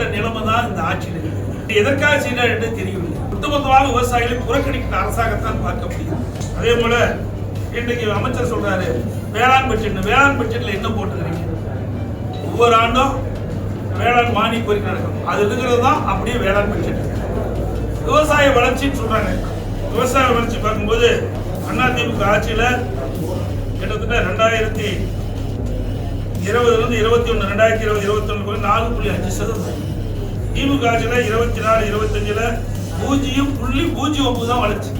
நிலைமை தான் இந்த ஆட்சியில் இருக்கு. எதற்காக செய்யறார் என்று தெரியவில்லை. ஒட்டுமொத்தமாக விவசாயிகளை புறக்கணிக்கிற அரசாங்கத்தான் பார்க்க முடியும். அதே போல இன்றைக்கு அமைச்சர் சொல்றாரு வேளாண் பட்ஜெட் வேளாண் பட்ஜெட்ல என்ன போட்டுக்கிறீங்க ஒவ்வொரு ஆண்டும் வேளாண் மானிய கோரிக்கை நடக்கும். அது இருக்கிறது தான் அப்படியே வேளாண் பட்ஜெட் விவசாய வளர்ச்சின்னு சொல்றாங்க. விவசாய வளர்ச்சி பார்க்கும்போது அதிமுக ஆட்சியில கிட்டத்தட்ட ரெண்டாயிரத்தி இருபதுலேருந்து இருபத்தி ஒன்று ரெண்டாயிரத்தி இருபது இருபத்தி ஒன்று நாலு புள்ளி அஞ்சு சதவீதம். திமுக இருபத்தி நாலு இருபத்தஞ்சுல பூஜ்ஜியம் புள்ளி பூஜ்ஜியம் ஒன்பது தான் வளர்ச்சி.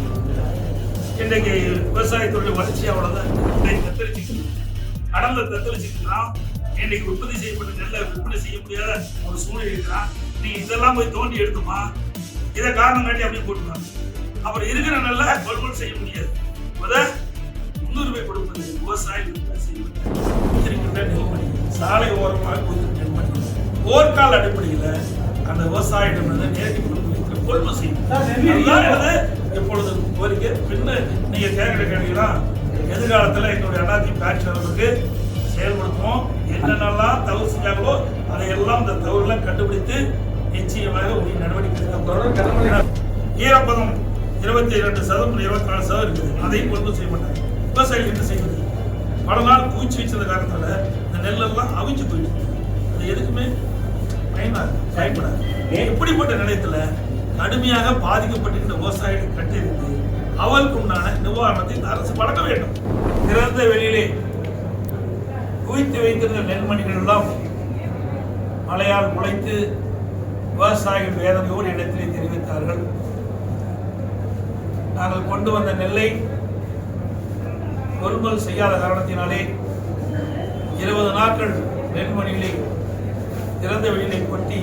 இன்றைக்கு விவசாயத்துடைய வளர்ச்சி அவ்வளவுதான். இன்றைக்கு தத்தளிச்சுக்கு கடல்ல தத்தளிச்சுக்குன்னா இன்னைக்கு உற்பத்தி செய்யப்பட்ட நெல்லை விற்பனை செய்ய முடியாத ஒரு சூழ்நிலை இருக்கிறான். நீ இதெல்லாம் போய் தோண்டி எடுக்குமா இதை காரணம் காட்டி அப்படியே போட்டுருவாங்க அப்புறம் இருக்கிற நெல்லை கொள்முதல் செய்ய முடியாது. முத முன்னுரிமை கொடுப்பது விவசாயம் விற்பனை செய்வது சாலை ஓரமாக கொடுத்த போர்க்கால் போர்க்கால அடிப்படையில் அந்த விவசாயிடமிருந்து நேரடி கொள்முதல் செய்யும் எப்பொழுது கோரிக்கை பின்ன நீங்க கேட்கிற கேள்விலாம் எதிர்காலத்தில் எங்களுடைய ஆட்சி அளவுக்கு செயல்படுத்துவோம். என்னென்னலாம் தவறு செஞ்சாங்களோ அதையெல்லாம் இந்த தவறுலாம் கண்டுபிடித்து நிச்சயமாக உரிய நடவடிக்கை. ஈரப்பதம் இருபத்தி இரண்டு சதவீதம் இருபத்தி நாலு சதவீதம் இருக்குது. அதையும் கொண்டு செய்ய மாட்டாங்க. விவசாயிகள் என்ன செய்வது? பல நாள் பூச்சி வச்சது காரணத்தால இந்த நெல்லெல்லாம் அவிஞ்சு போயிடுச்சு அது எதுக்குமே இப்படிப்பட்ட நிலையத்துல கடுமையாக பாதிக்கப்பட்டிருக்கிற விவசாயிகள் கட்டியிருந்து அவருக்கு உண்டான நிவாரணத்தை இந்த அரசு வழங்க வேண்டும். திறந்த வெளியிலே குவித்து வைத்திருந்த நெல்மணிகள் எல்லாம் மழையால் முளைத்து விவசாயிகள் வேதனையோடு இடத்திலே தெரிவித்தார்கள். நாங்கள் கொண்டு வந்த நெல்லை கொள்முதல் செய்யாத காரணத்தினாலே இருபது நாட்கள் நெல்மணிகளை திறந்த வெளியிலே கொட்டி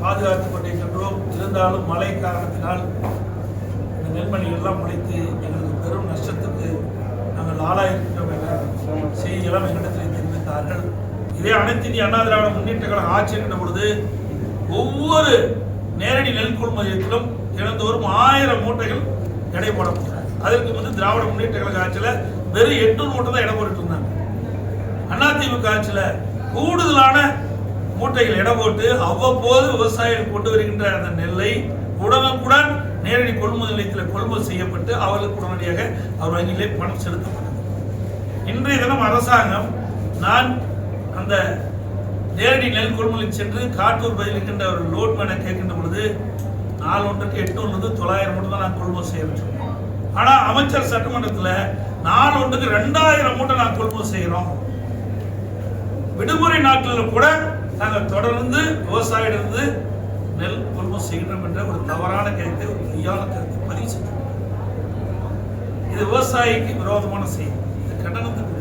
பாதுகாத்துக் கொண்டிருக்கின்றோம் இருந்தாலும் மழை காரணத்தினால் இந்த நெல்மணிகள் எல்லாம் முளைத்து எங்களுக்கு பெரும் நஷ்டத்துக்கு நாங்கள் ஆளாயிருக்கிறோம் என்ற செய்தியெல்லாம் எங்களிடத்தில் தெரிவித்தார்கள். இதே அனைத்து இந்திய அண்ணா திராவிட முன்னேற்ற கழகம் ஆட்சி என்ற பொழுது ஒவ்வொரு நேரடி நெல் கொள்முதலத்திலும் தினந்தோறும் ஆயிரம் மூட்டைகள் எடை போடப்படும் அதற்கு வந்து திராவிட முன்னேற்ற கழக ஆட்சியில் வெறும் எட்நூறு மூட்டை தான் எடை போட்டுட்டு இருந்தாங்க. அதிமுக ஆட்சியில் கூடுதலான மூட்டைகள் இடம் போட்டு அவ்வப்போது விவசாயிகள் கொண்டு வருகின்ற அந்த நெல்லை உடனுக்குடன் நேரடி கொள்முதல் நிலையத்தில் கொள்முதல் செய்யப்பட்டு அவர்களுக்கு உடனடியாக அவர் வங்கியிலே பணம் செலுத்தப்பட்டது. இன்றைய தினம் அரசாங்கம் நான் அந்த நேரடி நெல் கொள்முதலில் சென்று காட்டூர் பகுதியில் இருக்கின்ற ஒரு லோட்மேனை கேட்கின்ற பொழுது நாலு ஒன்றுக்கு எட்டு ஒன்று தொள்ளாயிரம் மூட்டை தான் நான் கொள்முதல் செய்ய ஆனால் அமைச்சர் சட்டமன்றத்தில் நாலு ஒன்றுக்கு ரெண்டாயிரம் மூட்டை நான் கொள்முதல் செய்கிறோம் விடுமுறை நாட்களில் கூட நாங்கள் தொடர்ந்து விவசாயிடந்து நெல் கொள்முதல் செய்கிறோம் என்ற ஒரு தவறான கருத்தை ஒரு பொய்யான கருத்தை பதிவு செஞ்சோம் இது விவசாயிக்கு விரோதமான செய்தி. இது கண்டனத்துக்கு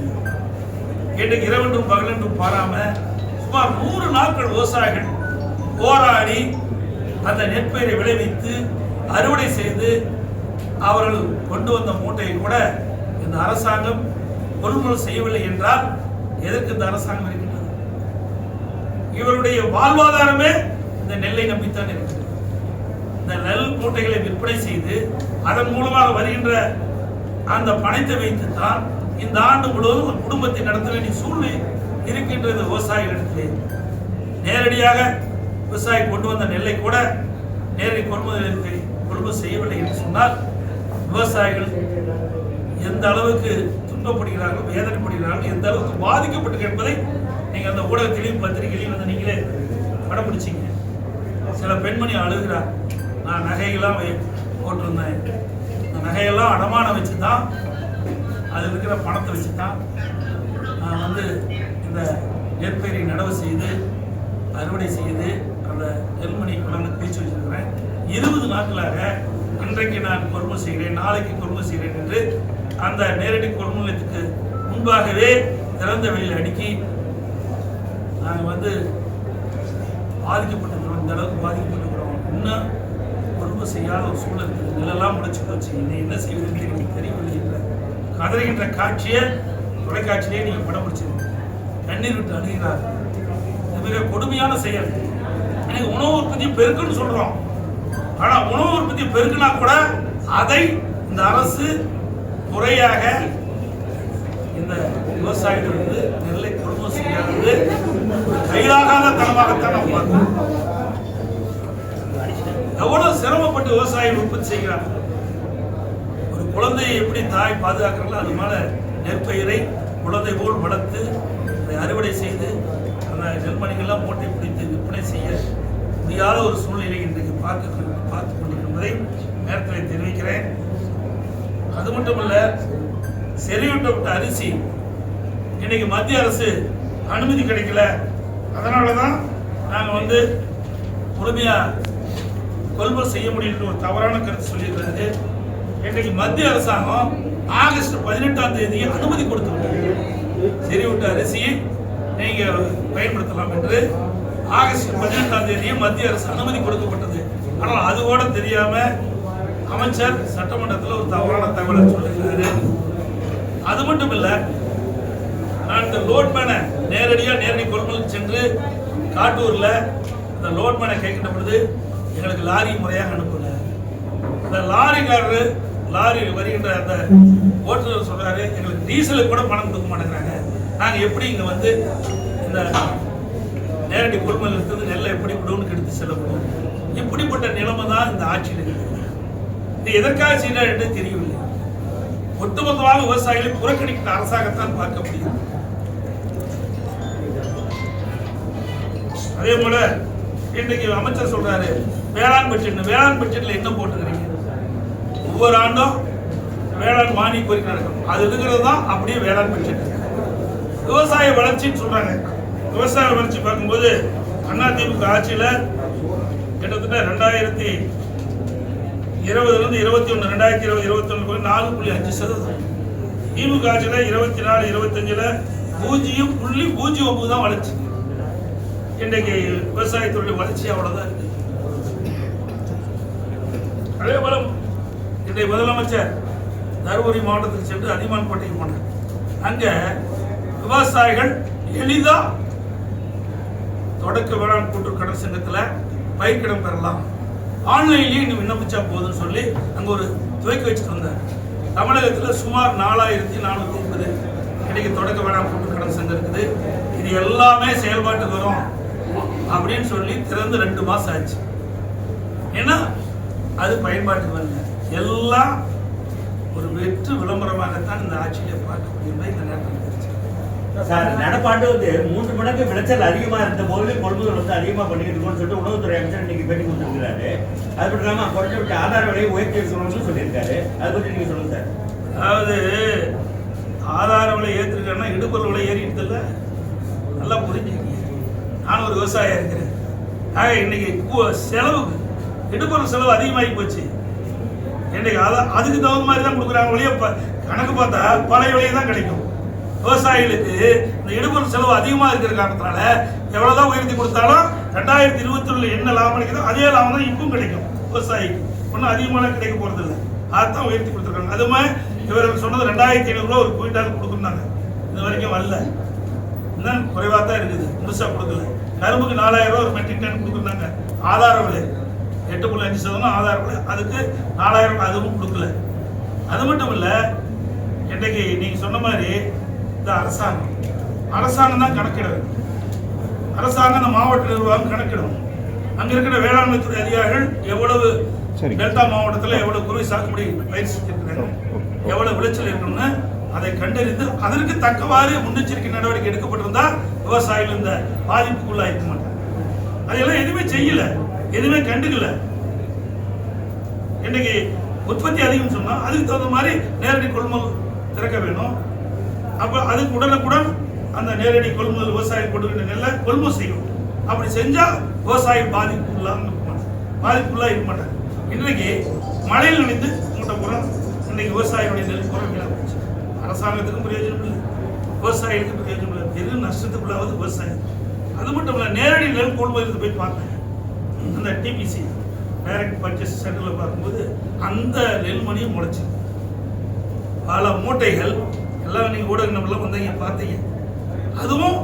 இன்றைக்கு இரவென்றும் பகலென்றும் பாராம சுமார் நூறு நாட்கள் விவசாயிகள் போராடி அந்த நெற்பயிரை விளைவித்து அறுவடை செய்து அவர்கள் கொண்டு வந்த மூட்டையை கூட இந்த அரசாங்கம் கொள்முதல் செய்யவில்லை என்றால் எதற்கு இந்த அரசாங்கம் இருக்கின்றது இவருடைய வாழ்வாதாரமே இந்த நெல்லை நம்பித்தான் இருக்கிறது இந்த நெல் மூட்டைகளை விற்பனை செய்து அதன் மூலமாக வருகின்ற அந்த பணத்தை வைத்து தான் இந்த ஆண்டு முழுவதும் ஒரு குடும்பத்தை நடத்த வேண்டிய சூழ்நிலை இருக்கின்றது விவசாயிகளிடத்திலே நேரடியாக விவசாயி கொண்டு வந்த நெல்லை கூட நேரடி கொள்முதலுக்கு கொள்முதல் செய்யவில்லை என்று சொன்னால் விவசாயிகள் எந்த அளவுக்கு துன்பப்படுகிறார்கள் வேதனைப்படுகிறார்கள் எந்த அளவுக்கு பாதிக்கப்பட்டு என்பதை நீங்கள் அந்த ஊடகத்திலையும் பத்திரிகையிலையும் வந்து நீங்களே படம் பிடிச்சிங்க சில பெண்மணி அழுகிறா நான் நகையெல்லாம் வை- போட்டிருந்தேன். அந்த நகையெல்லாம் அடமானம் வச்சு தான் அதில் இருக்கிற பணத்தை வச்சு தான் நான் வந்து இந்த நெற்பயிரை நடவு செய்து அறுவடை செய்து அந்த நெல்மணி குழந்தை பிரித்து வச்சிருக்கிறேன். இருபது நாட்களாக இன்றைக்கு நான் கொள்முதல் செய்கிறேன் நாளைக்கு கொள்முதல் செய்கிறேன் என்று அந்த நேரடி கொள்முதலத்துக்கு முன்பாகவே திறந்த வெளியில் அடுக்கி நாங்கள் வந்து பாதிக்கப்பட்டிருக்கிறோம். இந்த அளவுக்கு பாதிக்கப்பட்டிருக்கிறோம். இன்னும் கொள்முதல் செய்யாத ஒரு சூழல் இருக்குது. நிலெல்லாம் முடிச்சு போச்சு இன்னும் என்ன செய்வதுன்னு எனக்கு தெரியவில்லை. இல்லை கதறுகின்ற காட்சியை தொலைக்காட்சியிலே நீங்கள் படம் பிடிச்சிருக்கீங்க கண்ணீர் விட்டு அணுகிறார். இது மிக கொடுமையான செயல். எனக்கு உணவு உற்பத்தி பெருக்குன்னு சொல்கிறோம் ஆனால் உணவு உற்பத்தி பெருக்குனா கூட அதை இந்த அரசு முறையாக இந்த விவசாயிகள் வந்து நெல்லை தனமாகத்தான் எவ்வளவு சிரமப்பட்டு விவசாயிகள் உற்பத்தி செய்கிறாங்க? ஒரு குழந்தையை எப்படி தாய் பாதுகாக்கிறாங்களோ அது மேல நெற்பயிரை குழந்தை போல் வளர்த்து அதை அறுவடை செய்து அந்த நெல்மணிகள்லாம் மூட்டை பிடித்து விற்பனை செய்ய முடியாத ஒரு சூழ்நிலை இன்றைக்கு பார்க்க பார்த்து கொண்டிருப்பதை நேரத்தில் தெரிவிக்கிறேன். அது மட்டுமல்ல செறிவூட்டப்பட்ட அரிசி இன்னைக்கு மத்திய அரசு அனுமதி கிடைக்கல. அதனால தான் நாங்கள் வந்து முழுமையாக கொள்முதல் செய்ய முடியும்னு ஒரு தவறான கருத்து சொல்லியிருக்கிறாரு. இன்றைக்கு மத்திய அரசாங்கம் ஆகஸ்ட் பதினெட்டாம் தேதி அனுமதி கொடுத்துருக்காங்க செறிவூட்ட அரிசியை நீங்கள் பயன்படுத்தலாம் என்று ஆகஸ்ட் பதினெட்டாம் தேதி மத்திய அரசு அனுமதி கொடுக்கப்பட்டது. ஆனால் அது கூட தெரியாம அமைச்சர் சட்டமன்றத்தில் ஒரு தவறான தகவலை சொல்லியிருக்கிறாரு. அது மட்டும் இல்லை நான் இந்த லோட் மேனை நேரடியாக நேரடி கொள்முதல் சென்று காட்டூரில் இந்த லோட்மேனை கேட்கின்ற பொழுது எங்களுக்கு லாரி முறையாக அனுப்பல. இந்த லாரிக்காரர் லாரி வருகின்ற அந்த ஓட்டுநர் சொல்றாரு எங்களுக்கு டீசலுக்கு கூட பணம் கொடுக்க மாட்டேங்கிறாங்க. நாங்கள் எப்படி இங்கே வந்து இந்த நேரடி கொள்முதல் இருக்கிறது நெல்லை எப்படி விடுவோம்னு எடுத்து செல்ல முடியும் இப்படிப்பட்ட நிலைமை தான் இந்த ஆட்சியில் இருக்குது. இது எதற்காக செய்யறாரு என்று தெரியவில்லை. ஒட்டுமொத்தமாக விவசாயிகளை புறக்கணிக்கிற அரசாங்கத்தான் பார்க்க முடியும். அதே போல இன்றைக்கு அமைச்சர் சொல்றாரு வேளாண் பட்ஜெட் வேளாண் பட்ஜெட்ல என்ன போட்டுக்கிறீங்க? ஒவ்வொரு ஆண்டும் வேளாண் மானிய கோரிக்கை நடக்கும். அது இருக்கிறது தான் அப்படியே வேளாண் பட்ஜெட் விவசாய வளர்ச்சின்னு சொல்றாங்க. விவசாய வளர்ச்சி பார்க்கும்போது அதிமுக ஆட்சியில் கிட்டத்தட்ட ரெண்டாயிரத்தி இருபதுலேருந்து இருபத்தி ஒன்று ரெண்டாயிரத்தி இருபது இருபத்தி ஒன்று நாலு புள்ளி அஞ்சு சதவீதம். திமுக ஆட்சியில் இருபத்தி நாலு இருபத்தஞ்சில் பூஜ்ஜியம் புள்ளி பூஜ்ஜியம் ஒம்பது தான் வளர்ச்சி. இன்றைக்கு விவசாயத்துடைய வளர்ச்சி அவ்வளோதான் இருக்கு. அதே போல இன்றைய முதலமைச்சர் தருமபுரி மாவட்டத்துக்கு சென்று அதிமான் கோட்டைக்கு போனார் அங்கே விவசாயிகள் எளிதாக தொடக்க வேளாண் கூட்டுறவு கடன் சங்கத்தில் பயிர்க்கடன் பெறலாம். ஆன்லைன்லேயே இன்னும் விண்ணப்பிச்சா போதும்னு சொல்லி அங்கே ஒரு துவக்கி வச்சுட்டு வந்தார். தமிழகத்தில் சுமார் நாலாயிரத்தி நானூற்றி முப்பது இன்னைக்கு தொடக்க வேளாண் கூட்டுறவு கடன் சங்கம் இருக்குது. இது எல்லாமே செயல்பாட்டுக்கு வரும். அப்படின்னு சொல்லி திறந்து ரெண்டு மாசம் ஆச்சு. ஏன்னா அது பயன்பாட்டுக்கு வரல. எல்லாம் ஒரு வெற்று விளம்பரமாகத்தான் இந்த ஆட்சியிலே பார்க்க முடியும் இந்த நேரத்தில் சார் நடப்பாண்டு வந்து மூன்று மடங்கு விளைச்சல் அதிகமா இருந்த போது கொள்முதல் வந்து அதிகமா பண்ணிட்டு இருக்கோம்னு சொல்லிட்டு உணவுத்துறை அமைச்சர் இன்னைக்கு பேட்டி கொடுத்துருக்காரு அது மட்டும் இல்லாம குறைஞ்சபட்ச ஆதார விலையை உயர்த்தி இருக்கணும்னு சொல்லியிருக்காரு. அதை பத்தி நீங்க சொல்லுங்க சார். அதாவது ஆதார விலை ஏற்றிருக்கேன்னா இடுபொருள் விலை ஏறிட்டு இல்லை நல்லா புரிஞ்சுக்கங்க நான் ஒரு விவசாயியாக இருக்கிறேன். ஆக இன்னைக்கு செலவு செலவுக்கு இடுபொருள் செலவு அதிகமாகி போச்சு. இன்னைக்கு அதை அதுக்கு தகுந்த மாதிரி தான் கொடுக்குறாங்க வழியே ப- கணக்கு பார்த்தா பழைய விலையை தான் கிடைக்கும். விவசாயிகளுக்கு இந்த இடுபொருள் செலவு அதிகமாக இருக்கிற காரணத்தினால எவ்வளோதான் உயர்த்தி கொடுத்தாலும் ரெண்டாயிரத்தி இருபத்தி ஒன்று என்ன லாபம் கிடைக்குதோ அதே லாபம் தான் இப்பவும் கிடைக்கும் விவசாயிக்கு. ஒன்றும் அதிகமான கிடைக்க போகிறது இல்லை. அதான் உயர்த்தி கொடுத்துருக்காங்க. அது மாதிரி இவர்கள் சொன்னது ரெண்டாயிரத்தி ஐநூறுரூவா ஒரு குவிண்டால் கொடுக்குறாங்க இது வரைக்கும் வரல. இன்னும் குறைவாக தான் இருக்குது. முழுசாக கொடுக்கல. கரும்புக்கு நாலாயிரம் ரூபாய் ஒரு மெட்ரிக் டன் கொடுக்குறாங்க ஆதார விலை எட்டு புள்ளி அஞ்சு சதவீதம் ஆதார விலை அதுக்கு நாலாயிரம் ரூபாய் அதுவும் கொடுக்கல. அது மட்டும் இல்ல இன்னைக்கு நீங்க சொன்ன மாதிரி இந்த அரசாங்கம். அரசாங்கம் தான் கணக்கிடுறது அரசாங்கம் இந்த மாவட்ட நிர்வாகம் கணக்கிடும். அங்க இருக்கிற வேளாண்மை துறை அதிகாரிகள் எவ்வளவு. டெல்டா மாவட்டத்தில் எவ்வளவு குறுவை சாகுபடி பயிர் செஞ்சிருக்கிறாங்க எவ்வளவு விளைச்சல் இருக்கணும்னு அதை கண்டறிந்து அதற்கு தக்கவாறு முன்னெச்சரிக்கை நடவடிக்கை எடுக்கப்பட்டிருந்தா விவசாயிகள் இந்த பாதிப்புக்குள்ளாயிருக்க மாட்டாங்க. அதெல்லாம் எதுவுமே செய்யல. எதுவுமே கண்டுக்கல. இன்னைக்கு உற்பத்தி அதிகம் சொன்னா அதுக்கு தகுந்த மாதிரி நேரடி கொள்முதல் திறக்க வேணும். அப்ப அதுக்கு உடனுக்குடன் அந்த நேரடி கொள்முதல் விவசாயம் கொடுக்கிற நெல்லை கொள்முதல் செய்யும் அப்படி செஞ்சா விவசாயி பாதிப்புள்ளாக இருக்க மாட்டாங்க. பாதிப்புள்ளா இருக்க மாட்டாங்க. இன்றைக்கு மழையில் நினைந்து மூட்டை புறம் இன்னைக்கு விவசாயிகளுடைய நெல் பூரா அரசாங்கத்துக்கும் பிரயோஜனம் இல்லை. விவசாயிகளுக்கும் பிரயோஜனம் பெரும் நஷ்டத்துக்குள்ளாவது விவசாயம். அது மட்டும் இல்லை நேரடி நெல் கொள்முதல் போய் பார்த்தேன். அந்த டிபிசி டைரக்ட் பர்ச்சேஸ் சென்டரில் பார்க்கும்போது அந்த நெல்மணியும் முளைச்சி. பல மூட்டைகள் எல்லாம் நீங்கள் ஊடக நம்மளாம் வந்தீங்க பார்த்தீங்க. அதுவும்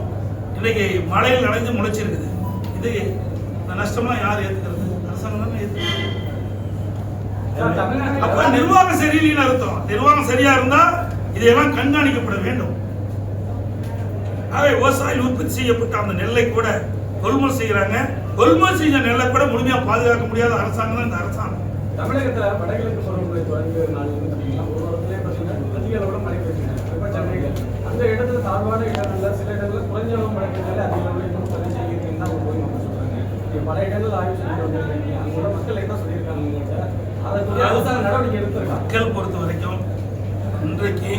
இன்னைக்கு மழையில் நனைஞ்சு முளைச்சிருக்குது. இது இந்த நஷ்டம்லாம் யார் ஏற்றுக்கிறது அரசாங்கம் தானே ஏற்றுக்கிறது அப்ப நிர்வாகம் சரியில்லைன்னு அர்த்தம். நிர்வாகம் சரியா இருந்தா இதையெல்லாம் கண்காணிக்கப்பட வேண்டும். ஆகவே விவசாயிகள் உற்பத்தி செய்யப்பட்ட அந்த நெல்லை கூட கொள்முதல் செய்கிறாங்க கொள்முதல் செஞ்ச நெல்லை கூட முழுமையா பாதுகாக்க முடியாத அரசாங்கம் தான் இந்த அரசாங்கம். தமிழகத்துல வடகிழக்கு பருவமழை வந்து பாத்தீங்கன்னா ஒரு வாரத்திலே பாத்தீங்கன்னா அதிக அளவுல மழை பெய்யுங்க இப்ப சென்னையில் அந்த இடத்துல தாழ்வான இடங்கள்ல சில இடங்கள்ல குறைஞ்ச அளவு மழை பெய்தாலே அதிக அளவுல இன்னும் பதிவு செய்யிருக்குன்னு தான் போய் சொல்றாங்க. நீங்க பல இடங்கள் ஆய்வு செஞ்சு வந்திருக்கீங்க. அங்க உள்ள மக்கள் என்ன சொல்லியிருக்காங்க அரசாங்க நடவடிக்கை எடுத்திருக்காங்க மக்கள் பொறுத்த வரைக்கும் இன்றைக்கு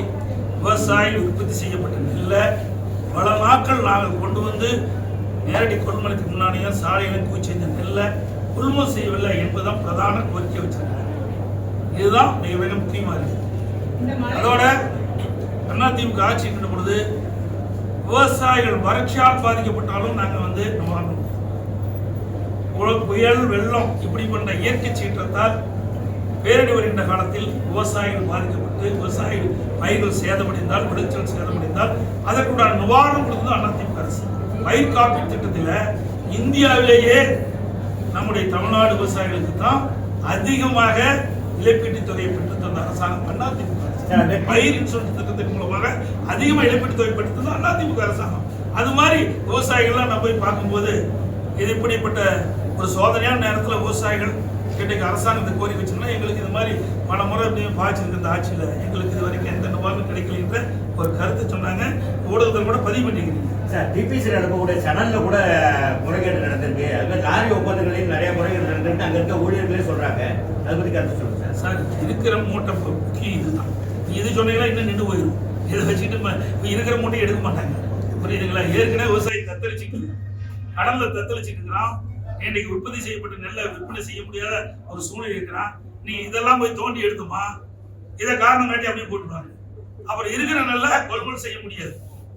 விவசாயிகள் உற்பத்தி செய்யப்பட்ட நெல்லை பல நாட்கள் நாங்கள் கொண்டு வந்து நேரடி கொள்முதலுக்கு முன்னாடியே குவிச்சு செஞ்ச நெல்லை கொள்முதல் செய்யவில்லை என்பதுதான் பிரதான கோரிக்கை வச்சிருக்காங்க இதுதான் மிக மிக முக்கியமா இருக்கு. அதோட அதிமுக ஆட்சி இருக்கின்ற பொழுது விவசாயிகள் வறட்சியால் பாதிக்கப்பட்டாலும் நாங்கள் வந்து புல- புயல் வெள்ளம் இப்படி பண்ண இயற்கை சீற்றத்தால் பேரடி வருகின்ற காலத்தில் விவசாயிகள் பாதிக்கப்பட்டு விவசாயிகள் பயிர்கள் சேதமடைந்தால் விளைச்சல் சேதமடைந்தால் அதற்குண்டான நிவாரணம் கொடுத்தது அதிமுக அரசு. பயிர் காப்பீட்டு திட்டத்தில் இந்தியாவிலேயே நம்முடைய தமிழ்நாடு விவசாயிகளுக்கு தான் அதிகமாக இழப்பீட்டுத் தொகையை பெற்று தந்த அரசாங்கம் அதிமுக பயிர் இன்சூரன்ஸ் திட்டத்தின் மூலமாக அதிகமாக இழப்பீட்டுத் தொகை பெற்று தந்த அதிமுக அரசாங்கம். அது மாதிரி விவசாயிகள்லாம் நான் போய் பார்க்கும்போது இது இப்படிப்பட்ட ஒரு சோதனையான நேரத்தில் விவசாயிகள் இன்றைக்கு அரசாங்கத்தை கோரி வச்சுங்கன்னா எங்களுக்கு இது மாதிரி பல முறை பாய்ச்சிருக்கு இந்த ஆட்சியில். எங்களுக்கு இது வரைக்கும் நிவாரணம் கிடைக்கலன்ற ஒரு கருத்து சொன்னாங்க. ஊடகத்தில் கூட பதிவு பண்ணிக்கிறீங்க சார் டிபிசி நடக்கக்கூடிய சனல்ல கூட முறைகேடு நடந்திருக்கு. அங்க லாரி ஒப்பந்தங்களையும் நிறைய முறைகேடு நடந்திருக்கு. அங்க இருக்க ஊழியர்களே சொல்றாங்க. அதை பத்தி கருத்து சொல்லுங்க சார். சார் இருக்கிற மூட்டை முக்கியம் இதுதான். நீ இது சொன்னீங்கன்னா இன்னும் நின்று போயிடும் இதை வச்சுட்டு இப்ப இருக்கிற மூட்டையை எடுக்க மாட்டாங்க. புரியுதுங்களா? ஏற்கனவே விவசாயி தத்தளிச்சுட்டு கடல்ல தத்தளிச்சுட்டு இருக்கிறான் இன்னைக்கு உற்பத்தி செய்யப்பட்ட நெல்லை விற்பனை செய்ய முடியாத ஒரு சூழ்நிலை இருக்கிறான் நீ இதெல்லாம் போய் தோண்டி எடுத்துமா? இதை காரணம் காட்டி அப்படியே போட்டுருவாங்க. அப்புறம் இருக்கிற நல்ல கொள்முதல் செய்ய முடியாது.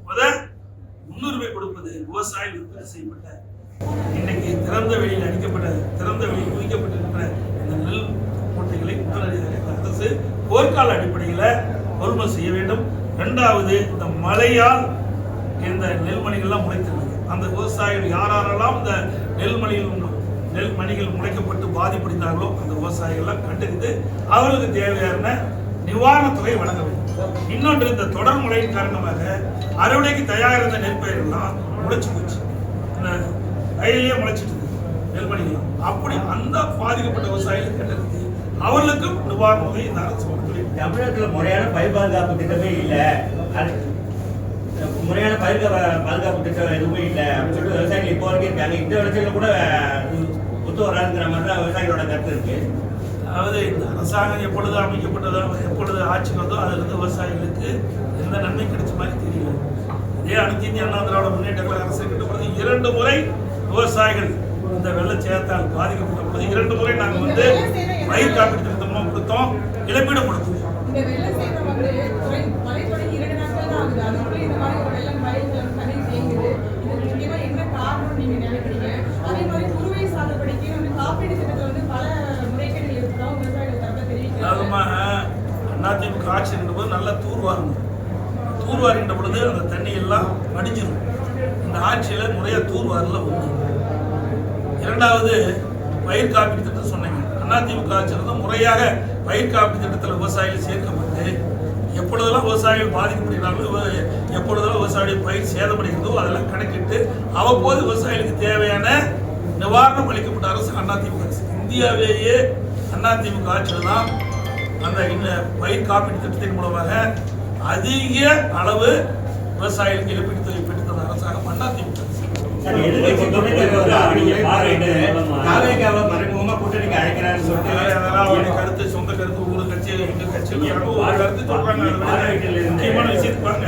முத முன்னுரிமை கொடுப்பது விவசாயம் உற்பத்தி செய்யப்பட்ட இன்னைக்கு திறந்த வெளியில் அடிக்கப்பட்ட திறந்த வெளியில் குவிக்கப்பட்டிருக்கிற இந்த நெல் மூட்டைகளை உடனடியாக அரசு போர்க்கால அடிப்படையில் கொள்முதல் செய்ய வேண்டும். ரெண்டாவது இந்த மழையால் இந்த நெல்மணிகள்லாம் முளைத்திருந்தது. அந்த விவசாயிகள் யாரெல்லாம் இந்த நெல்மணிகள் நெல் மணிகள் முளைக்கப்பட்டு பாதிப்படைந்தார்களோ அந்த விவசாயிகள்லாம் கண்டறிந்து அவர்களுக்கு தேவையான நிவாரணத் தொகை வழங்க வேண்டும். இன்னொன்று இந்த தொடர் முறையின் காரணமாக அறுவடைக்கு தயாராக இருந்த நெற்பயிரெல்லாம் முளைச்சு போச்சு. இந்த முளைச்சிட்டு இருக்கு அப்படி அந்த பாதிக்கப்பட்ட விவசாயிகள் கண்டறிந்து அவர்களுக்கும் நிவாரணம் உதவி இந்த அரசு தமிழகத்தில் முறையான பயிர் பாதுகாப்பு திட்டமே இல்லை. முறையான பயிர் பாதுகாப்பு திட்டம் எதுவுமே இல்லை. அப்படின்னு சொல்லிட்டு விவசாயிகள் இப்போ வரைக்கும் இருக்காங்க. இந்த விளைச்சல கூட ஒத்து வராதுங்கிற மாதிரி தான் விவசாயிகளோட கருத்து இருக்குது அதாவது இந்த அரசாங்கம் எப்பொழுது அமைக்கப்பட்டதோ எப்பொழுது ஆட்சிக்கு வந்தோ அதிலிருந்து விவசாயிகளுக்கு எந்த நன்மை கிடைச்ச மாதிரி தெரியல இதே அனைத்து இந்திய அண்ணா திராவிட முன்னேற்ற கழக அரசு கிட்ட பொழுது இரண்டு முறை விவசாயிகள் இந்த வெள்ளச்சேதத்தால் பாதிக்கப்பட்ட பொழுது இரண்டு முறை நாங்கள் வந்து பயிர் காப்பீட்டு திட்டமாக கொடுத்தோம் இழப்பீடு கொடுத்தோம் இந்த வெள்ளம் சேதம் வந்து குறை- மழை தொடங்கி இரண்டு நாட்கள் தான் ஆகுது அதுக்குள்ள இந்த மாதிரி ஒரு வெள்ளம் வயல்கள் தண்ணி தேங்குது இதுக்கு முக்கியமா என்ன காரணம் நீங்க நினைக்கிறீங்க அதே மாதிரி குறுவை சாகுபடிக்கு வந்து காப்பீடு திட்டத்துல வந்து பல முறைகேடுகள் இருக்கிறோம் விவசாயிகள் தரப்ப தெரிவிக்கிறாங்க அதுமா அதிமுக ஆட்சி போது நல்லா தூர்வாருங்க. தூர்வாரின்ற பொழுது அந்த தண்ணி எல்லாம் வடிஞ்சிடும் இந்த ஆட்சியில் முறையாக தூர்வாரில் ஒன்று இரண்டாவது பயிர் காப்பீடு திட்டம் சொன்னீங்க. அதிமுக ஆட்சியில் வந்து முறையாக பயிர் காப்பீடு திட்டத்தில் விவசாயிகள் சேர்க்கப்பட்டு எப்பொழுதெல்லாம் விவசாயிகள் பாதிக்கப்படுகிறார்களோ எப்பொழுதெல்லாம் விவசாயிகள் பயிர் சேதப்படுகிறதோ அதெல்லாம் கணக்கிட்டு அவ்வப்போது விவசாயிகளுக்கு தேவையான நிவாரணம் அளிக்கப்பட்ட அரசு அதிமுக அரசு. இந்தியாவிலேயே அதிமுக ஆட்சியில் தான் அந்த பயிர் காப்பீட்டு திட்டத்தின் மூலமாக அதிக அளவு விவசாயிகளுக்கு இழப்பீட்டு தொகை பெற்று தந்த அரசாங்கம் அவருடைய சொல்லிட்டு கருத்து சொந்த கருத்து உங்களுக்கு கட்சி எங்க கட்சி ஒரு கருத்து சொல்றாங்க. அது வந்து முக்கியமான விஷயத்துக்கு வாங்க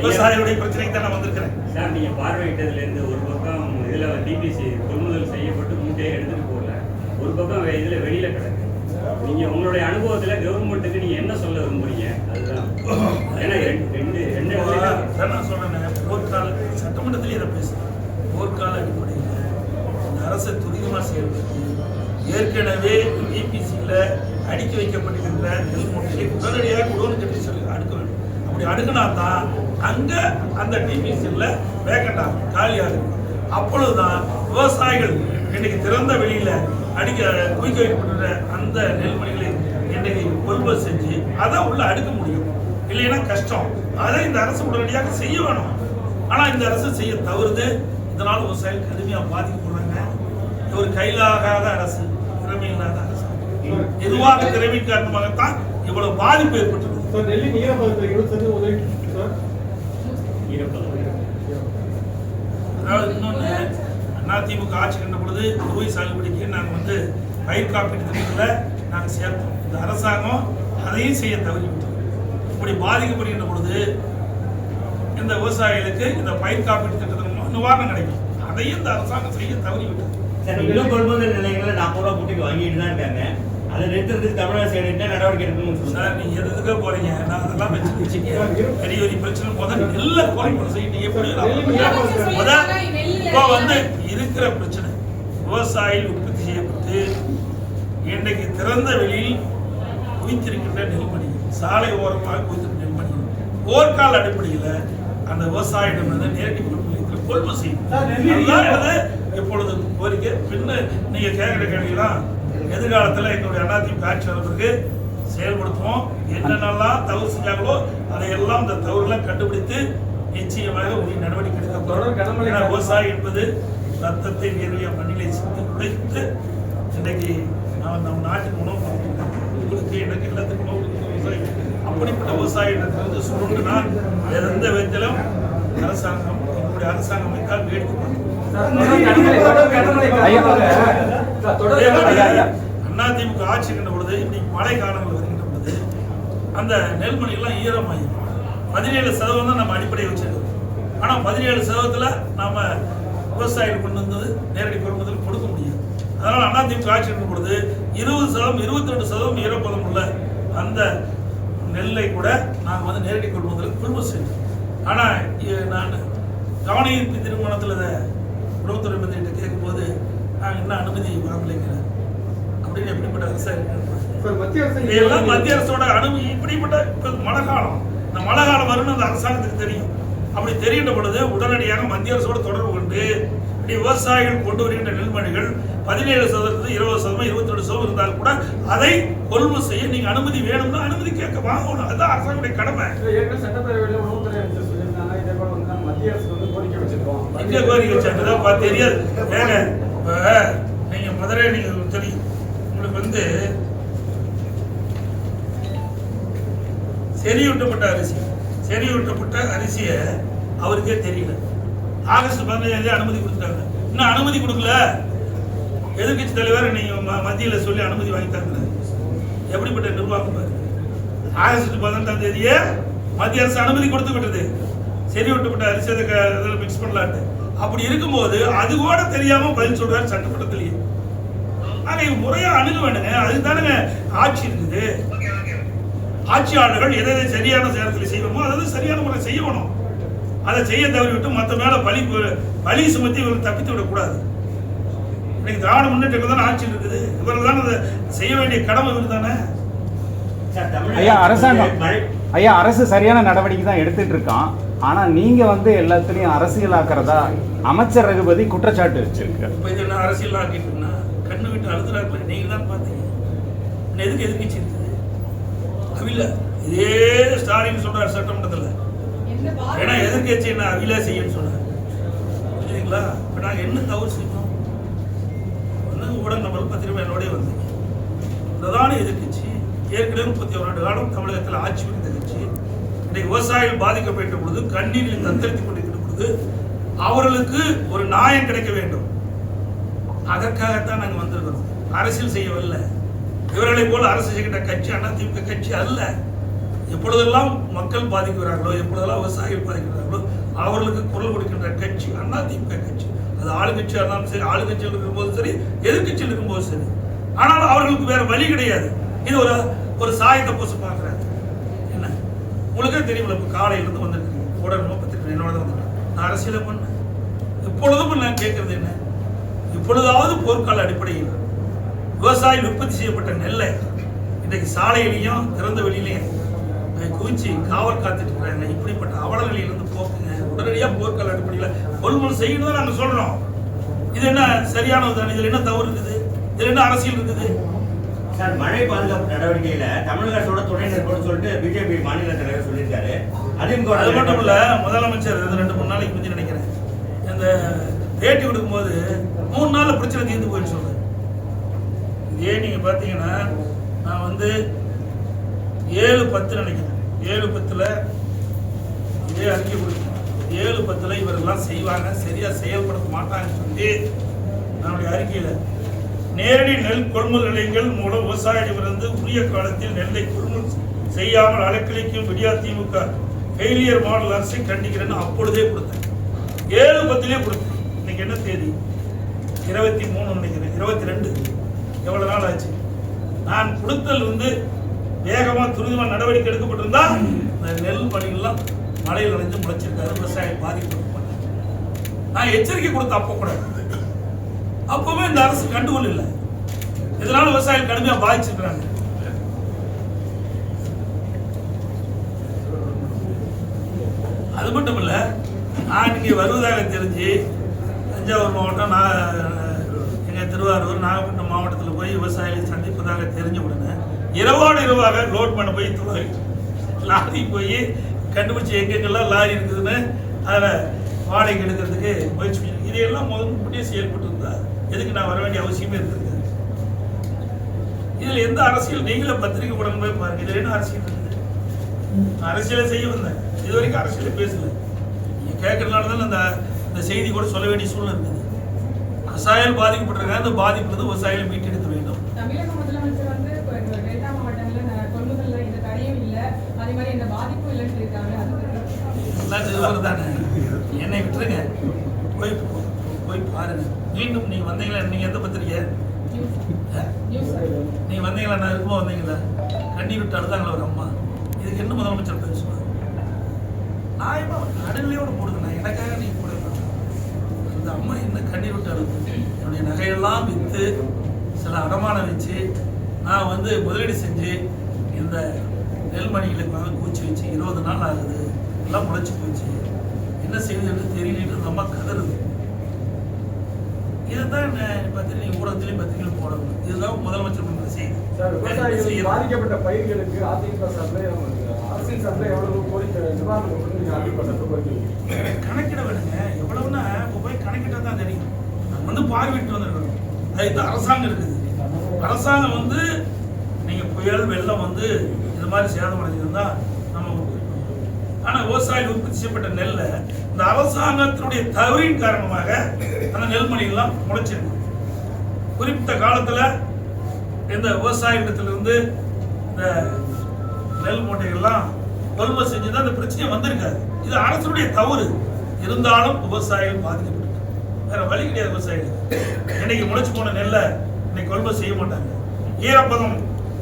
விவசாயிகளுடைய பிரச்சனைக்கு தான் நான் வந்திருக்கிறேன். சார் நீங்க பார்வையிட்டதுல இருந்து ஒரு பக்கம் இதுல டிபிசி கொள்முதல் செய்யப்பட்டு மூட்டையை எடுத்துட்டு போகல. ஒரு பக்கம் இதுல வெளியில கிடக்கு. நீங்க உங்களுடைய அனுபவத்துல கவர்மெண்ட்டுக்கு நீங்க என்ன சொல்ல விரும்புறீங்க? அதுதான். ஏன்னா ரெண்டு நான் போர்க்கால சட்டமன்றத்திலே இதை பேசுறேன். போர்க்கால அடிப்படையில் இந்த அரசை துரிதமாக செயல்படுத்தி ஏற்கனவே டிபிசியில் அடுக்கி வைக்கப்பட்டிருக்கின்ற நெல் மூட்டையை உடனடியாக குடோன் கட்டி சொல்லி அடுக்க வேண்டும். அப்படி அடுக்கினா தான் அங்கே அந்த டிபிசியில் வேக்கண்ட் ஆகும் காலியாகும் அப்பொழுதுதான் விவசாயிகள் இன்னைக்கு திறந்த வெளியில் அடிக்க குவிக்க வைக்கப்பட்ட அந்த நெல்மணிகளை இன்னைக்கு கொள்முதல் செஞ்சு அதை உள்ள அடுக்க முடியும். இல்லைன்னா கஷ்டம். அதை இந்த அரசு உடனடியாக செய்ய வேணும். ஆனா இந்த அரசு செய்ய தவறுது. இதனால் விவசாயிகள் கடுமையா பாதிக்கப்படுறாங்க. ஒரு கையிலாகாத அரசு திறமை இல்லாத அரசு. நிர்வாக திறமை காரணமாகத்தான் இவ்வளவு பாதிப்பு ஏற்பட்டது. சார் டெல்லி நீரப்பதத்தில் இருபத்தஞ்சு உதவி சார். அதாவது இன்னொன்று அதிமுக ஆட்சி கண்ட பொழுது குறுவை சாகுபடிக்கு நாங்கள் வந்து பயிர் காப்பீட்டு திட்டத்தில் நாங்கள் சேர்த்தோம். இந்த அரசாங்கம் அதையும் செய்ய தவறிவிட்டோம் இப்படி பாதிக்கப்படுகின்ற பொழுது இந்த விவசாயிகளுக்கு இந்த பயிர் காப்பீட்டு திட்டத்தின் நிவாரணம் கிடைக்கும். அதையும் இந்த அரசாங்கம் செய்ய தவறிவிட்டது இன்னும் கொள்முதல் நிலையங்களில் நாற்பது ரூபா மூட்டைக்கு வாங்கிட்டு தான் இருக்காங்க. அதை நிறுத்துறதுக்கு தமிழக சைடு என்ன நடவடிக்கை எடுக்கணும்னு சார் நீங்க எதுக்கு போறீங்க? நான் அதெல்லாம் வச்சு வச்சுக்க பெரிய பெரிய பிரச்சனை. எப்படி முதல் இப்போ வந்து இருக்கிற பிரச்சனை. விவசாயிகள் உற்பத்தி செய்யப்பட்டு இன்றைக்கு திறந்த வெளியில் குவித்திருக்கின்ற நெல்மணி சாலை ஓரமாக குவித்திருக்கிற நெல்மணி போர்க்கால அடிப்படையில் அந்த விவசாயிடம் வந்து நேரடி கொள்முதல் கொள்முதல் செய்யும் இப்பொழுது கோரிக்கை? பின்ன நீங்க கேட்கிற கேள்விலாம் எதிர்காலத்தில் எங்களுடைய அதிமுக ஆட்சி வர்றதுக்கு செயல்படுத்துவோம். என்னென்னலாம் தவறு செஞ்சாங்களோ அதையெல்லாம் இந்த தவறுகளை கண்டுபிடித்து நிச்சயமாக உரிய நடவடிக்கை எடுக்கப்படும் விவசாயி என்பது ரத்தத்தை வேர்வையா மண்ணிலை சிந்து உழைத்து இன்றைக்கு நான் நம் நாட்டுக்கு உணவு உங்களுக்கு எனக்கு எல்லாத்துக்கும் உணவு கொடுக்கிற விவசாயி அப்படிப்பட்ட விவசாயிடத்திலிருந்து சுருண்டுனால் எந்த விதத்திலும் அரசாங்கம் எங்களுடைய அரசாங்கம் வைத்தால் வேடிக்கை அண்ணா அதிமுக ஆட்சி கண்ட பொழுது இன்னைக்கு மழை காலங்கள் வருகின்ற பொழுது அந்த நெல்மணி எல்லாம் ஈரமாயிரும் பதினேழு சதவீதம் தான் நம்ம அடிப்படையை வச்சிருக்கோம். ஆனால் பதினேழு சதவீதத்தில் நாம் விவசாயிகள் கொண்டு வந்தது நேரடி கொள்முதல் கொடுக்க முடியாது. அண்ணா அதிமுக ஆட்சி இருக்கும் பொழுது இருபது சதவீதம் இருபத்தி ரெண்டு சதவீதம் ஈரப்பதம் உள்ள அந்த நெல்லை கூட நாங்கள் வந்து நேரடி கொள்முதல் கொள்முதல் செஞ்சோம் ஆனா இ- நான் கவன ஈர்ப்பு திருமணத்தில் இதை உணவுத்துறை மந்திரிகிட்ட கேட்கும்போது நாங்கள் இன்னும் அனுமதி வாங்கலைங்கிறேன். அப்படின்னு எப்படிப்பட்ட அரசு இதெல்லாம் மத்திய அரசோட அனுமதி இப்படிப்பட்ட இப்ப மழை காலம் இந்த மழை காலம் வரும்னு அந்த அரசாங்கத்துக்கு தெரியும். அப்படி தெரிகின்ற பொழுது உடனடியாக மத்திய அரசோட தொடர்பு கொண்டு விவசாயிகள் கொண்டு வருகின்ற நெல்மணிகள் பதினேழு சதவீதம் இருபது சதவீதம் இருபத்தி ரெண்டு சதவீதம் இருந்தால் கூட அதை கொள்முதல் செய்ய நீங்க அனுமதி வேணும்னா அனுமதி கேட்க வாங்கணும். அதுதான் அரசாங்கத்துடைய கடமை. சட்டப்பேரவையில் உணவுத்துறை அமைச்சர் சொல்லியிருந்தாங்க. இதே போல வந்து மத்திய அரசு வந்து கோரிக்கை வச்சிருக்கோம். எங்க கோரிக்கை வச்சாங்க பார்த்து தெரியாது. ஏங்க இப்ப நீங்க மதுரை நீங்க தெரியும் உங்களுக்கு வந்து செறியூட்டப்பட்ட அரிசி. செறியூட்டப்பட்ட அரிசியை அவருக்கே தெரியல. ஆகஸ்ட் பதினஞ்சாம் அனுமதி கொடுத்துட்டாங்க. இன்னும் அனுமதி கொடுக்கல. எதிர்கட்சி தலைவர் நீங்கள் ம- சொல்லி அனுமதி வாங்கி தரல. எப்படிப்பட்ட நிர்வாகம் பாரு. ஆகஸ்ட் பதினெட்டாம் தேதியே மத்திய அரசு அனுமதி கொடுத்து விட்டது. சரி விட்டுப்பட்ட அரிசி அதை க- மிக்ஸ் பண்ணலான்ட்டு. அப்படி இருக்கும்போது அது கூட தெரியாம பதில் சொல்றாரு சட்டமன்றத்திலேயே. ஆனா இது முறையா அணுக வேண்டுங்க அதுக்கு தானுங்க ஆட்சி இருக்குது. ஆட்சியாளர்கள் எதை எதை சரியான நேரத்தில் செய்வோமோ அதாவது சரியான முறை செய்யணும். அதை செய்ய தவறிவிட்டு மற்ற மேல பழி பழி சுமத்தி இவர்கள் தப்பித்து விடக்கூடாது. இன்னைக்கு திராவிட முன்னேற்ற தானே ஆட்சி இருக்குது. இவர்கள் தான் அதை செய்ய வேண்டிய கடமை இவர் தானே? ஐயா அரசு அரசாங்கம் ஐயா அரசு சரியான நடவடிக்கை தான் எடுத்துட்டு இருக்கான். ஆனா நீங்க வந்து எல்லாத்துலயும் அரசியலாக்குறதா அமைச்சர் ரகுபதி குற்றச்சாட்டு வச்சிருக்கு. இப்போ இது என்ன அரசியல் ஆக்கிட்டுனா கண்ணு விட்டு அழுதுறாங்களே நீங்க தான் பார்த்தீங்க. இன்னும் எதுக்கு எதிர்க்கட்சி இருக்குது? அவில இதே ஸ்டாலின் சொல்றாரு சட்டமன்றத்தில். ஏன்னா பாரதி எதிர்க்கட்சி என்ன அவில செய்யன்னு சொன்னார். சரிங்களா இப்போ நாங்கள் என்ன தவறு செய்யணும் ஒன்று ஊடகங்கள் பத்திரிகை என்னோடய வந்து பிரதான எதிர்க்கட்சி ஏற்கனவே முப்பத்தி ஒரு ஆண்டு காலம் தமிழகத்தில் ஆட்சி புரிந்த கட்சி இன்னைக்கு விவசாயிகள் பாதிக்கப்பட்ட பொழுது கண்ணீரில் தத்தளித்துக் கொண்டிருக்கிற பொழுது அவர்களுக்கு ஒரு நியாயம் கிடைக்க வேண்டும். அதற்காகத்தான் நாங்கள் வந்திருக்கிறோம். அரசியல் செய்யவில்லை. இவர்களை போல் அரசு செய்கின்ற கட்சி அதிமுக கட்சி அல்ல. எப்பொழுதெல்லாம் மக்கள் பாதிக்கிறார்களோ எப்பொழுதெல்லாம் விவசாயிகள் பாதிக்கிறார்களோ அவர்களுக்கு குரல் கொடுக்கின்ற கட்சி அண்ணா திமுக கட்சி. அது ஆளுங்கட்சியாக இருந்தாலும் சரி ஆளுங்கட்சியில் இருக்கும்போது சரி எதிர்கட்சியில் இருக்கும்போது சரி. ஆனால் அவர்களுக்கு வேற வழி கிடையாது. இது ஒரு ஒரு சாயத்தை பூச பார்க்குறாரு. என்ன? உங்களுக்கே தெரியும்ல இப்போ காலையிலேருந்து வந்துருக்கீங்க. ஊடகமோ பத்திரிக்கை என்னோட தான் நான் அரசியலை பண்ணேன் எப்பொழுதும் நான் கேட்கறது என்ன? இப்பொழுதாவது போர்க்கால அடிப்படையில் விவசாயி உற்பத்தி செய்யப்பட்ட நெல்லை இன்றைக்கு சாலையிலையும் திறந்த வெளியிலையும் குவிச்சு காவல் காத்துட்டு இருக்கிறாங்க இப்படிப்பட்ட அவலங்களிலிருந்து போக்குங்க. உடனடியாக போர்க்கால அடிப்படையில் கொள்முதல் செய்யணும் தான் நாங்கள் சொல்றோம். இது என்ன சரியானது தானே? இதில் என்ன தவறு இருக்குது? இதில் என்ன அரசியல் இருக்குது? சார் மழை பாதுகாப்பு நடவடிக்கையில தமிழக அரசோட துணை நிற்போம்னு சொல்லிட்டு பிஜேபி மாநில தலைவர் சொல்லியிருக்காரு. அதிமுக அது மட்டும் இல்ல முதலமைச்சர் ரெண்டு மூணு நாளைக்கு பத்தி நினைக்கிறேன். இந்த பேட்டி கொடுக்கும்போது மூணு நாள்ல பிரச்சனை தீர்ந்து போயின்னு சொல்றேன் இதே நீங்க பாத்தீங்கன்னா நான் வந்து ஏழு பத்து நினைக்கிறேன். ஏழு பத்தில் இதே அறிக்கை கொடுக்கணும் ஏழு பத்தில் இவரெல்லாம் செய்வாங்க சரியாக செயல்படுத்த மாட்டாங்கன்னு சொல்லி நம்முடைய அறிக்கையில் நேரடி நெல் கொள்முதல் நிலையங்கள் மூலம் விவசாயிகளிடமிருந்து உரிய காலத்தில் நெல்லை கொள்முதல் செய்யாமல் அலைக்கழிக்கும் விடியா திமுக ஃபெயிலியர் மாடல் அரசை கண்டிக்கிறேன்னு அப்பொழுதே கொடுத்தேன். ஏழு பத்திலே கொடுத்தேன். இன்னைக்கு என்ன தேதி? இருபத்தி மூணு நினைக்கிறேன். இருபத்தி ரெண்டு. எவ்வளோ நாள் ஆச்சு? நான் கொடுத்தல் வந்து வேகமாக துரிதமாக நடவடிக்கை எடுக்கப்பட்டிருந்தா இந்த நெல் பணிகள்லாம் மழையில் நனைஞ்சு முளைச்சிருக்காரு. விவசாயம் பாதிக்கப்பட நான் எச்சரிக்கை கொடுத்த அப்போ கூட. அப்பவே இந்த அரசு கண்டுகொள்ள இல்லை இதனால விவசாயம் கடுமையாக பாதிச்சிருக்கிறாங்க. அது மட்டும் இல்லை நான் இங்கே வருவதாக தெரிஞ்சு தஞ்சாவூர் மாவட்டம் நான் எங்கள் திருவாரூர் நாகப்பட்டினம் மாவட்டத்தில் போய் விவசாயிகளை சந்திப்பதாக தெரிஞ்ச உடனே இரவோடு இரவாக லோட் பண்ண போய் துறை லாரி போய் கண்டுபிடிச்சி எங்கெங்கெல்லாம் லாரி இருக்குதுன்னு அதில் வாடகை எடுக்கிறதுக்கு முயற்சி பண்ணி இதையெல்லாம் முதல் முன்னே செயல்பட்டு இருந்தா எதுக்கு நான் வர வேண்டிய அவசியமே இருந்திருக்கு. இதில் எந்த அரசியல் நீங்களே பத்திரிகை உடம்பு போய் பாருங்க. இதில் என்ன அரசியல் இருக்குது அரசியலை செய்ய வந்தேன். இது வரைக்கும் அரசியலை பேசல. நீங்கள் கேட்கறதுனால தான் அந்த இந்த செய்தி கூட சொல்ல வேண்டிய சூழ்நிலை இருக்குது. விவசாயிகள் பாதிக்கப்பட்டிருக்காங்க. அந்த பாதிப்புல விவசாயிகள் மீட்டு வேண்டும் தமிழக முதலமைச்சர் வந்து இப்ப இந்த டெல்டா மாவட்டங்கள்ல ந- கொள்முதல்ல இந்த தடையும் இல்ல அதே மாதிரி எந்த பாதிப்பும் இல்லைன்னு சொல்லியிருக்காங்க அதுக்கு எல்லாம் தானே என்னை விட்டுருங்க. போய் போய் பாருங்க. மீண்டும் நீங்க வந்தீங்களா? நீங்க எந்த பத்திரிக்கை? நீ நீங்க வந்தீங்களா? நான் இருக்கும்போது வந்தீங்களா? கண்ணி விட்டு அழுதாங்களா ஒரு அம்மா? இதுக்கு என்ன முதலமைச்சர் பேசுவார் நியாயமா நடுநிலையோட போடுங்க. எனக்காக நீங்க கூட அந்த அம்மா என்ன கண்ணீர் விட்டு அழுது? என்னுடைய நகையெல்லாம் விற்று சில அடமானம் வச்சு நான் வந்து முதலீடு செஞ்சு இந்த நெல்மணிகளுக்கு வந்து கூச்சி வச்சு இருபது நாள் ஆகுது. எல்லாம் முளைச்சி போச்சு. என்ன செய்யுதுன்னு தெரியலன்னு அந்த அம்மா கதறுது இதுதான் பத்திரிகை நீங்கள் ஊடகத்திலையும் பத்திரிகையிலும் போடணும். இதுதான் முதலமைச்சர் பண்ணுற செய்தி. என்ன? பாதிக்கப்பட்ட பயிர்களுக்கு அதிமுக அரசின் சார்பில் எவ்வளவு கோரிக்கை? கணக்கிட வேணுங்க. எவ்வளவுன்னா இப்போ போய் கணக்கிட்டா தான் தெரியும். நம்ம வந்து பார்வையிட்டு வந்திருக்கணும். அதுக்கு அரசாங்கம் இருக்குது. அரசாங்கம் வந்து நீங்க புயல் வெள்ளம் வந்து இது மாதிரி சேதம் அடைஞ்சிருந்தா நம்ம ஆனா விவசாயிகள் உற்பத்தி செய்யப்பட்ட நெல்லை இந்த அரசாங்கத்தினுடைய தவறின் காரணமாக அந்த நெல்மணிகள்லாம் முளைச்சிருக்கு. குறிப்பிட்ட காலத்துல இந்த விவசாயிகளிடத்திலிருந்து இந்த நெல் மூட்டைகள்லாம் கொள்முதல் செஞ்சு தான் இந்த பிரச்சனை வந்திருக்காது. இது அரசுடைய தவறு. இருந்தாலும் விவசாயிகள் பாதிக்கப்பட்டு வேற வழி கிடையாது விவசாயிகள் இன்னைக்கு முளைச்சு போன நெல்லை இன்னைக்கு கொள்முதல் செய்ய மாட்டாங்க. ஈரப்பதம்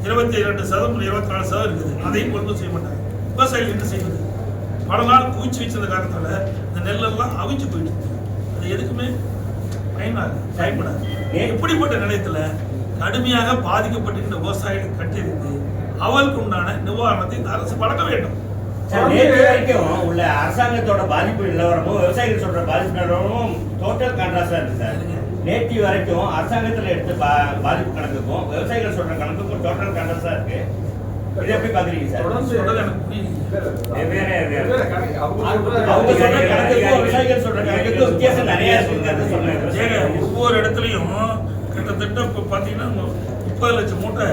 இருபத்தி ரெண்டு சதம் இருபத்தி நாலு சதம் இருக்குது. அதையும் கொள்முதல் செய்ய மாட்டாங்க. விவசாயிகள் என்ன செய்வது? பல நாள் குவிச்சு வச்சிருந்த காரணத்தால இந்த நெல்லெல்லாம் அவிச்சு போயிட்டு அது எதுக்குமே பயனாக பயன்படாது இப்படிப்பட்ட நிலையத்துல கடுமையாக பாதிக்கப்பட்டிருக்கிற விவசாயிகளை கண்டறிந்து அவருக்கு உண்டான நிவாரணத்தை இந்த அரசு வழங்க வேண்டும். நேற்று வரைக்கும் உள்ள அரசாங்கத்தோட பாதிப்பு நிலவரமும் விவசாயிகள் சொல்ற பாதிப்பு நிலவரமும் டோட்டல் கான்ட்ராஸ்டா இருக்கு சார். நேற்று வரைக்கும் அரசாங்கத்துல எடுத்த பாதிப்பு கணக்குக்கும் விவசாயிகள் சொல்ற கணக்குக்கும் டோட்டல் கான்ட்ராஸ்டா இருக்கு. இது எப்படி பாக்குறீங்க சார். தொடர்ந்து எனக்கு ஒவ்வொரு இடத்துலையும் கிட்டத்தட்ட இப்போ பார்த்தீங்கன்னா முப்பது லட்சம் மூட்டை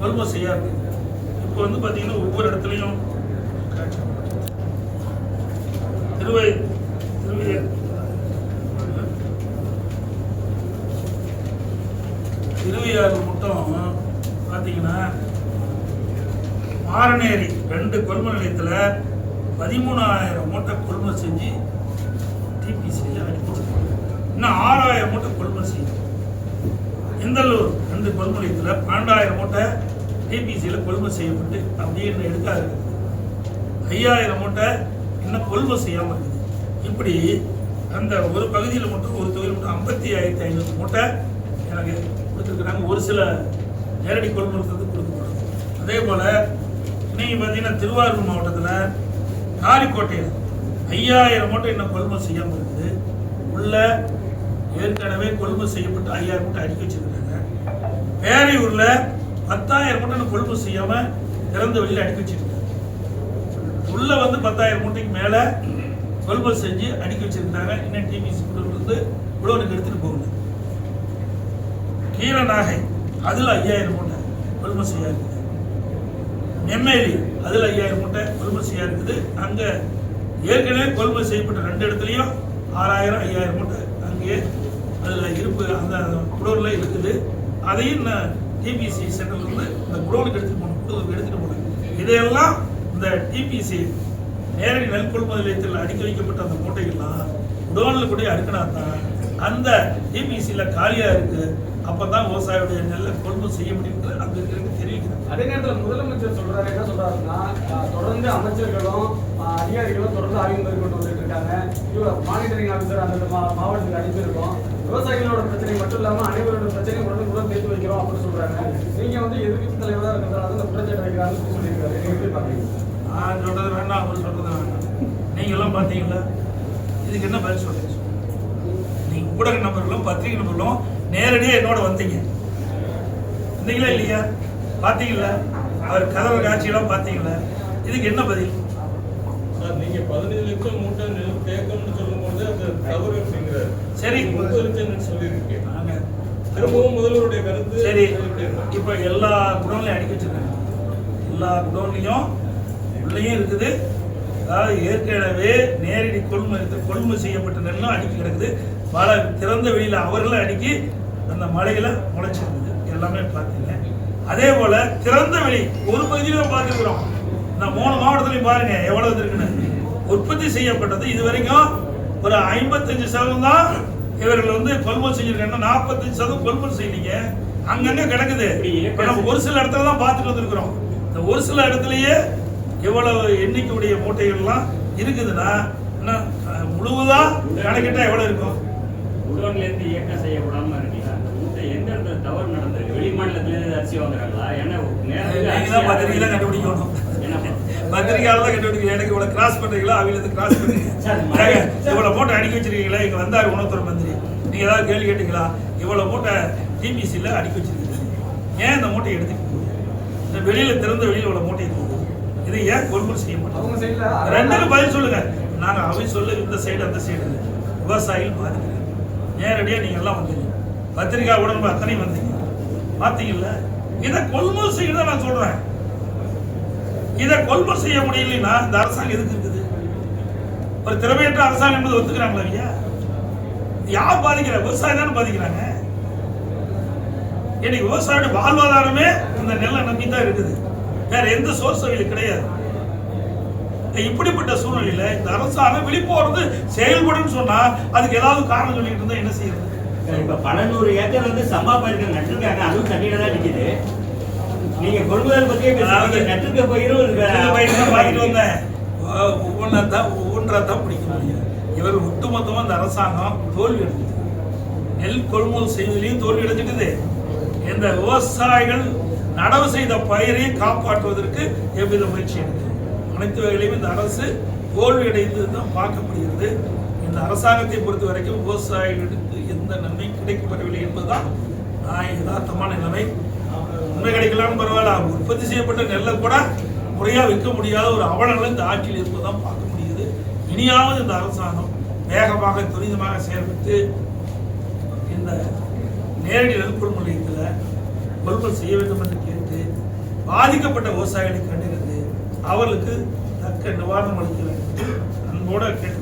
கொள்முதல் செய்யாது இப்போ வந்து பார்த்தீங்கன்னா ஒவ்வொரு இடத்துலையும் திருவை திருவை திருவையாறு மட்டும் பார்த்தீங்கன்னா மாரநேரி ரெண்டு கொள்முதல் நிலையத்தில் பதிமூணாயிரம் மூட்டை கொள்முதல் செஞ்சு டிபிசியில் அனுப்பிச்சிருக்காங்க இன்னும் ஆறாயிரம் மூட்டை கொள்முதல் செய்யும் இந்தலூர் ரெண்டு கொள்முதல் நிலையத்தில் பன்னெண்டாயிரம் மூட்டை டிபிசியில் கொள்முதல் செய்யப்பட்டு அப்படியே இன்னும் எடுக்காது. இருக்குது ஐயாயிரம் மூட்டை இன்னும் கொள்முதல் செய்யாமல் இருக்குது. இப்படி அந்த ஒரு பகுதியில் மட்டும் ஒரு தொகுதியில் மட்டும் ஐம்பத்தி ஆயிரத்தி ஐநூறு மூட்டை எனக்கு கொடுத்துருக்குறாங்க. ஒரு சில நேரடி கொள்முதல் கொடுக்கப்படும் அதே போல் இன்னைக்கு பார்த்தீங்கன்னா திருவாரூர் மாவட்டத்தில் காலிக்கோட்டையில் ஐயாயிரம் மூட்டை இன்னும் கொள்முதல் செய்யாமல் இருக்குது. உள்ள ஏற்கனவே கொள்முதல் செய்யப்பட்டு ஐயாயிரம் மூட்டை அடுக்கி வச்சிருக்காங்க பேரையூரில் பத்தாயிரம் மூட்டை கொள்முதல் செய்யாமல் திறந்த வெளியில் அடுக்கி வச்சிருக்காங்க. உள்ள வந்து பத்தாயிரம் மூட்டைக்கு மேலே கொள்முதல் செஞ்சு அடுக்கி வச்சிருந்தாங்க இன்னும் டிபிசி வந்து உழவனுக்கு எடுத்துகிட்டு போகல. கீர நாகை அதில் ஐயாயிரம் மூட்டை கொள்முதல் செய்யாது நெம்மேலி அதில் ஐயாயிரம் மூட்டை கொள்முதல் இருக்குது அங்கே ஏற்கனவே கொள்முதல் செய்யப்பட்ட ரெண்டு இடத்துலையும் ஆறாயிரம் ஐயாயிரம் மூட்டை அங்கேயே அதில் இருப்பு அந்த குடோனில் இருக்குது. அதையும் டிபிசி சென்டர்லேருந்து இந்த குடோனுக்கு எடுத்துகிட்டு போனோம் குடோனுக்கு எடுத்துகிட்டு போகணும். இதையெல்லாம் இந்த டிபிசி நேரடி நெல் கொள்முதல் நிலையத்தில் அடுக்கி வைக்கப்பட்ட அந்த மூட்டைகள்லாம் குடோனில் கூட அடுக்கினா தான் அந்த டிபிசியில் காலியாக இருக்குது இருக்கு அப்பதான் விவசாயியுடைய நெல்லை கொள்முதல் செய்ய முடியும்னு அங்க இருக்கிறவங்க தெரிவிக்கிறாங்க அதே நேரத்தில் முதலமைச்சர் சொல்றாரு என்ன சொல்றாருன்னா ஆஹ், தொடர்ந்து அமைச்சர்களும் அதிகாரிகளும் தொடர்ந்து ஆய்வு மேற்கொண்டு வந்துட்டு இருக்காங்க. இவர் மானிட்டரிங் ஆஃபீஸர் அந்த மாவட்டத்துக்கு அனுப்பியிருக்கோம். விவசாயிகளோட பிரச்சனை மட்டும் இல்லாம அனைவரோட பிரச்சனையும் உடனே உடன் சேர்த்து வைக்கிறோம் அப்படின்னு சொல்றாங்க. நீங்க வந்து எதிர்க்கட்சி தலைவராக இருக்கிறதால அந்த குற்றச்சாட்டு வைக்கிறாங்கன்னு சொல்லியிருக்காரு. நீங்க எப்படி பாக்குறீங்க? நான் சொல்றது வேண்டாம் அவர் சொல்றது வேண்டாம். நீங்க எல்லாம் பாத்தீங்களா? இதுக்கு என்ன பதில் சொல்றீங்க? நீங்க ஊடக நபர்களும் பத்திரிகை நபர்களும் நேரடியா என்னோட வந்தீங்க. வந்தீங்களா இல்லையா? பாத்தீங்களா? அவர் கதவு காட்சியெல்லாம் பாத்தீங்களா? இதுக்கு என்ன பதில்? சார் நீங்க பதினஞ்சு லட்சம் மூட்டை நெல் தேக்கம்னு சொல்லும்போது அது தவறு அப்படிங்கிறாரு. சரி. முப்பது லட்சம் சொல்லியிருக்கேன். திரும்பவும் முதல்வருடைய கருத்து சரி. இப்போ எல்லா குடோன்லையும் அடுக்கி வச்சிருக்காங்க. எல்லா குடோன்லையும் உள்ளேயும் இருக்குது. அதாவது ஏற்கனவே நேரடி கொள்முதல் கொள்முதல் செய்யப்பட்ட நெல்லும் அடுக்கி கிடக்குது. பல திறந்த வெளியில அவர்களும் அடுக்கி அந்த மலையில முளைச்சிருக்குது எல்லாமே பார்த்தீங்க. அதே போல திறந்த வெளி ஒரு பகுதியில பார்த்துருக்குறோம். இந்த மூணு மாவட்டத்திலையும் பாருங்க எவ்வளவு இருக்குன்னு. உற்பத்தி செய்யப்பட்டது இது வரைக்கும் ஒரு ஐம்பத்தஞ்சு சதவீதம் தான் இவர்கள் வந்து கொள்முதல் செஞ்சிருக்காங்க. நாற்பத்தஞ்சு சதவீதம் கொள்முதல் செய்யலீங்க. அங்கங்க கிடக்குது. நம்ம ஒரு சில இடத்துல தான் பார்த்துட்டு வந்திருக்கிறோம். இந்த ஒரு சில இடத்துலயே எவ்வளவு எண்ணிக்கையுடைய மூட்டைகள்லாம் இருக்குதுன்னா முழுவதா கணக்கிட்டா எவ்வளவு இருக்கும்? உடன்ல இருந்து இயக்கம் செய்யக்கூடாம இருக்கீங்களா அந்த மூட்டை எந்த இடத்துல தவறு நடந்திருக்கு. வெளி மாநிலத்துல இருந்து அரிசி வாங்குறாங்களா? ஏன்னா தான் பத்திரிகையில கண்டுபிடிக்கணும். என்ன? பத்திரிகையால தான் கண்டுபிடிக்கணும். எனக்கு இவ்வளவு கிராஸ் பண்றீங்களா? அவங்களுக்கு கிராஸ் இவ்வளவு மூட்டை அடிக்க வச்சிருக்கீங்களா? இங்க வந்தாரு உணவுத்துறை மந்திரி. நீங்க ஏதாவது கேள்வி கேட்டீங்களா? இவ்வளவு மூட்டை டிபிசில அடிக்க வச்சிருக்கீங்க. ஏன் இந்த மூட்டையை போகுது? இந்த வெளியில திறந்த வெளியில இவ்வளவு மூட்டையை போகுது இது ஏன் கொள்முதல் செய்ய மாட்டோம்? அவங்க சைட்ல ரெண்டுக்கு பதில் சொல்லுங்க. நாங்க அவை சொல்ல இந்த சைடு அந்த சைடு. விவசாயிகள் பாதிக்கிறாங்க நேரடியா நீங்க எல்லாம் வந்தீங்க பத்திரிகா உடம்பு அத்தனையும் வந்தீங்க பாத்தீங்கல்ல இதை கொள்முதல் செய்யறத நான் சொல்றேன். இதை கொள்முதல் செய்ய முடியலன்னா இந்த அரசாங்கம் எதுக்கு இருக்குது? ஒரு திறமையற்ற அரசாங்கம் என்பது ஒத்துக்கிறாங்களா ஐயா? யார் பாதிக்கிற விவசாயம் தானே பாதிக்கிறாங்க. இன்னைக்கு விவசாயியோட வாழ்வாதாரமே இந்த நெல்லை நம்பி தான் இருக்குது. வேற எந்த சோர்ஸ் வழியில் கிடையாது. இப்படிப்பட்ட சூழ்நிலையில இந்த அரசாங்கம் விழிப்புணர்வு செயல்படும் சொன்னா அதுக்கு ஏதாவது காரணம் சொல்லிட்டு இருந்தா என்ன செய்யறது? இப்ப பல நூறு ஏக்கர் வந்து சம்பா பயிர்கள் நட்டிருக்காங்க. அதுவும் தண்ணியில தான் நிக்குது. நீங்க கொள்முதல் பத்தியே பேசுறீங்க. நட்டிருக்க பயிரும் பார்த்துட்டு வந்தேன். ஒவ்வொன்றா தான் ஒவ்வொன்றா தான் பிடிக்க முடியும். இவர் ஒட்டுமொத்தமா இந்த அரசாங்கம் தோல்வி அடைஞ்சது. நெல் கொள்முதல் செய்வதிலையும் தோல்வி அடைஞ்சிட்டது இந்த விவசாயிகள் நடவு செய்த பயிரை காப்பாற்றுவதற்கு எவ்வித முயற்சி எடுக்குது அனைத்து வகையிலையும் இந்த அரசு தோல்வி அடைந்தது தான் பார்க்கப்படுகிறது. இந்த அரசாங்கத்தை பொறுத்த வரைக்கும் விவசாயிகளுக்கு எந்த நன்மை கிடைக்கப்படவில்லை என்பதுதான் நான் யதார்த்தமான நிலைமை. உண்மை கிடைக்கலாம்னு பரவாயில்ல உற்பத்தி செய்யப்பட்ட நெல்லை கூட முறையா விற்க முடியாத ஒரு அவலங்கள் இந்த ஆட்சியில் இருப்பதான் பார்க்க முடியுது. இனியாவது இந்த அரசாங்கம் வேகமாக துரிதமாக செயல்பட்டு இந்த நேரடி நெல் நிலையத்தில் கொள்முதல் செய்ய வேண்டும் என்று கேட்டு பாதிக்கப்பட்ட விவசாயிகளை கண்டறிந்து அவர்களுக்கு தக்க நிவாரணம் அளிக்க வேண்டும். அன்போடு கேட்டு